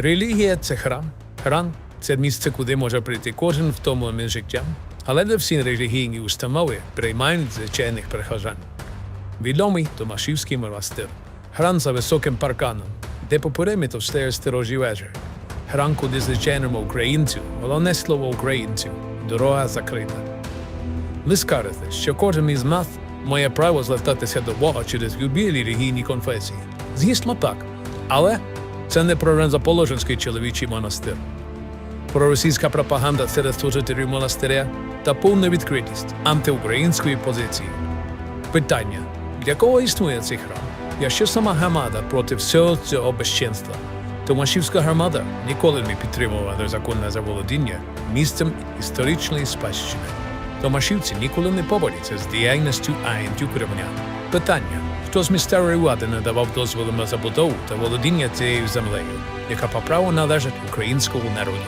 Релігія це храм. Храм це місце, куди може прийти кожен втомлений життям. Але не всі релігійні установи приймають звичайних прихожан. Відомий Томашівський монастир. Храм за високим парканом, де по периметру стоять сторожі вежі. Храм, куди звичайному українцю, головне слово українцю, дорога закрита. Ви скажете, що кожен із нас має право звертатися до Бога через любі релігійні конфесії. Звісно, так. Але це не про Заположенський чоловічий монастир. Проросійська пропаганда серед служителів монастиря та повна відкритість антиукраїнської позиції. Питання: для кого існує цей храм? Якщо сама громада проти всього цього безчинства, Томашівська громада ніколи не підтримувала незаконне заволодіння місцем історичної спадщини. Томашівці ніколи не поборються з діяльністю агентів. Питання: хто з місцевої влади не давав дозволу на забудову та володіння цією землею, яка по праву належить українському народу?